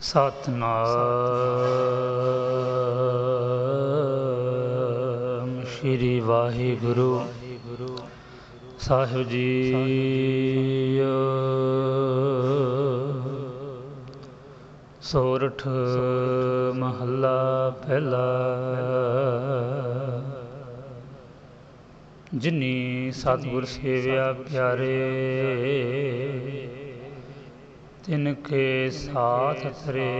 ਸਤਨਾਮ ਸ਼੍ਰੀ ਵਾਹਿਗੁਰੂ। ਸਾਹਿਬ ਜੀ ਸੋਰਠ ਮਹੱਲਾ ਪਹਿਲਾ। ਜਿਨੀ ਸਤਿਗੁਰ ਸੇਵਿਆ ਪਿਆਰੇ ਤਿਨ ਕੇ ਸਾਥ ਤਰੇ।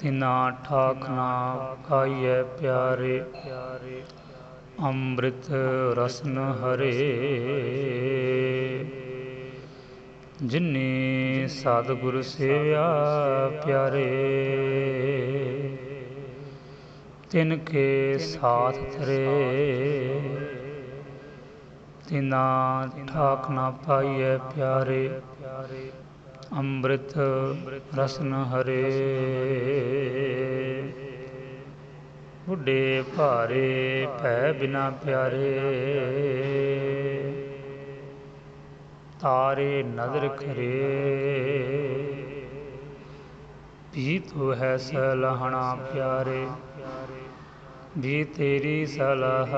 ਤਿਨਾ ਠਾਕ ਨਾ ਪਿਆਰੇ, ਅੰਮ੍ਰਿਤ ਰਸਨ ਹਰੇ। ਜਿਨੀ ਸਤਿਗੁਰ ਸੇਵਿਆ ਪਿਆਰੇ, ਤਿਨ ਕੇ ਸਾਥ ਤਰੇ। ਤਿਨਾ ਠਾਕ ਨਾ ਪਾਈਐ ਪਿਆਰੇ। ਅੰਮ੍ਰਿਤ ਰਸਨ ਹਰੇ। ਬੁੱਢੇ ਭਾਰੇ ਭੈ ਬਿਨਾ ਪਿਆਰੇ। ਤਾਰੇ ਨਦਰ ਖਰੇ। ਵੀ ਤੂੰ ਹੈ ਸਲਹਣਾ ਪਿਆਰੇ। ਵੀ ਤੇਰੀ ਸਲਾਹ।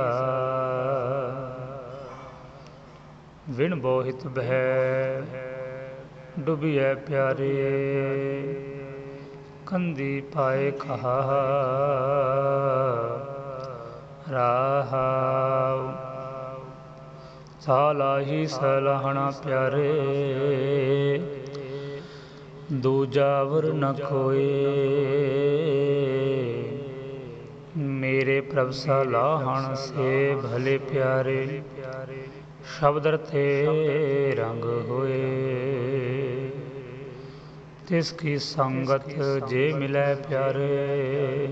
ਵਿਣ ਬੋਹਿਤ ਬਹਿ, ਡੁਬਿਐ ਪਿਆਰੇ। ਕੰਦੀ ਪਾਏ ਕਹਾ ਰਾਹਾਉ ਸਾਲਾਹੀ ਸਲਹਣਾ ਪਿਆਰੇ, ਦੂਜਾ ਵਰ ਨ ਕੋਏ ਮੇਰੇ ਪ੍ਰਭ ਸਲਾਹਣ ਸੇ ਭਲੇ ਪਿਆਰੇ। ਸ਼ਬਦ ਰਤੇ ਰੰਗ ਹੋਏ। ਤਿਸ ਕੀ ਸੰਗਤ ਜੇ ਮਿਲੈ ਪਿਆਰੇ,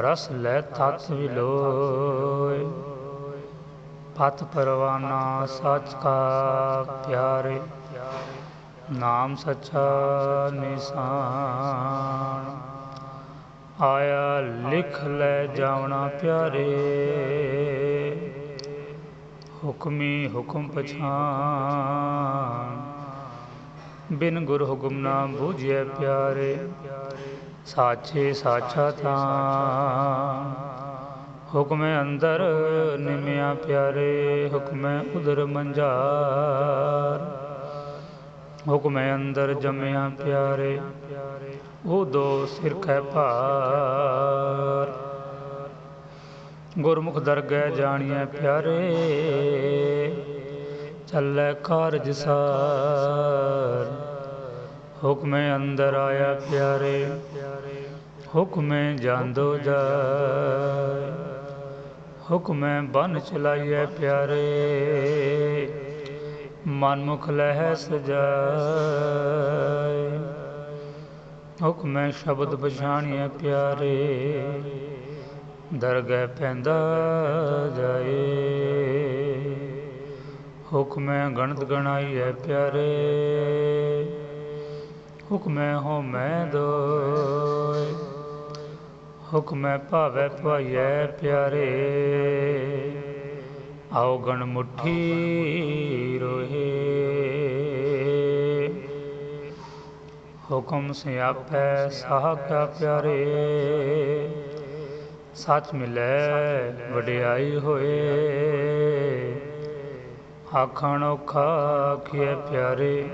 ਰਸ ਲੈ ਤਤ ਵਿਲੋਏ। ਪਤ ਪਰਵਾਨਾ ਸਚ ਕਾ ਪਿਆਰੇ, ਨਾਮ ਸੱਚਾ ਨਿਸ਼ਾਨ। ਆਇਆ ਲਿਖ ਲੈ ਜਾਵਣਾ ਪਿਆਰੇ। ਹੁਕਮੀ ਹੁਕਮ ਪਛਾਨ ਬਿਨ ਗੁਰ ਹੁਕਮ ਨਾ ਬੂਝਿਐ ਪਿਆਰੇ ਸਾਚੇ ਸਾਚਾ ਤਾਂ ਹੁਕਮੇ ਅੰਦਰ ਨਿਮਿਆ ਪਿਆਰੇ ਹੁਕਮੇ ਉਦਰ ਮੰਝਾਰ ਹੁਕਮੇ ਅੰਦਰ ਜਮਿਆ ਪਿਆਰੇ ਉਹ ਦੋ ਸਿਰ ਕੈ ਭਾਰ ਗੁਰਮੁਖ ਦਰਗਹਿ ਜਾਣੀਐ ਪਿਆਰੇ, ਚੱਲੈ ਕਾਰਜ ਸਾਰ। ਹੁਕਮੇ ਅੰਦਰ ਆਇਆ ਪਿਆਰੇ, ਹੁਕਮੇ ਜਾਂਦੋ ਜਾਏ। ਹੁਕਮੇ ਬਨ ਚਲਾਈਐ ਪਿਆਰੇ, ਮਨਮੁਖ ਲਹਿ ਸਜਾਏ ਹੁਕਮੇ ਸ਼ਬਦ ਪਛਾਣੀਐ ਪਿਆਰੇ ਦਰਗਹਿ ਪੈਂਦਾ ਜਾਏ। ਹੁਕਮੈ ਗਣਤ ਗਣਾਈਐ ਪਿਆਰੇ। ਹੁਕਮੈ ਹਉਮੈ ਦੋਇ ਹੁਕਮੈ ਭਾਵੈ ਭਾਈਐ ਪਿਆਰੇ। ਆਓ ਗਣ ਮੁਠੀ ਰੋਹੇ। ਹੁਕਮ ਸਿਆਪੈ ਸਾਹ ਕਾ ਪਿਆਰੇ। ਸੱਚ ਮਿਲੈ ਵਡਿਆਈ ਹੋਏ। ਆਖਣ ਔਖਾ ਆਖਿਐ ਪਿਆਰੇ।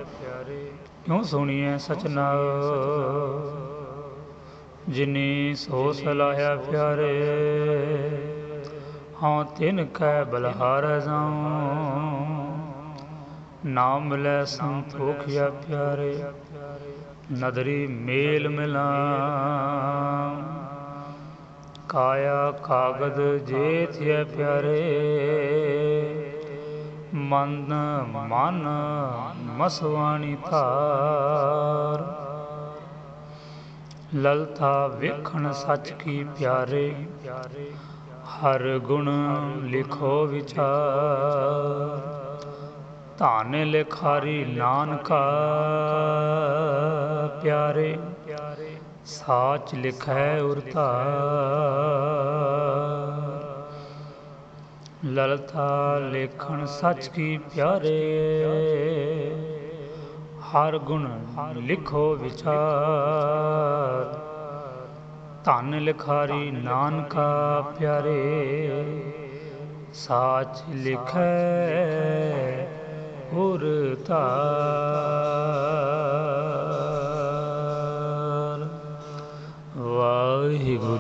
ਕਿਉ ਸੁਣੀਐ ਸਚ ਨਾਉ ਜਿਨੀ ਸੋ ਸਲਾਹਿਆ ਪਿਆਰੇ। ਹਾਂ ਤਿਨ ਕੈ ਬਲਹਾਰ ਜਾਉ ਨਾਮ ਮਿਲੈ ਸੰਤੋਖਿਆ ਪਿਆਰੇ। ਨਦਰੀ ਮੇਲ ਮਿਲਾ। ਕਾਇਆ ਕਾਗਦ ਜੇ ਥਿਐ ਪਿਆਰੇ। ਮਨ ਮਨ ਮਸਵਾਣੀ ਧਾਰ। ਲਲਤਾ ਵੇਖਣ ਸੱਚ ਕੀ ਪਿਆਰੇ। ਹਰ ਗੁਣ ਲਿਖੋ ਵਿਚਾਰ। ਧਨ ਲਿਖਾਰੀ ਨਾਨਕਾ ਪਿਆਰੇ। ਸਾਚ ਲਿਖੈ ਉਰਤਾ ਲਲਤਾ ਲੇਖਣ ਸੱਚ ਕੀ ਪਿਆਰੇ। ਹਰ ਗੁਣ ਲਿਖੋ ਵਿਚਾਰ। ਧੰਨ ਲਿਖਾਰੀ ਨਾਨਕਾ ਪਿਆਰੇ। ਸਾਚ ਲਿਖੈ ਉਰ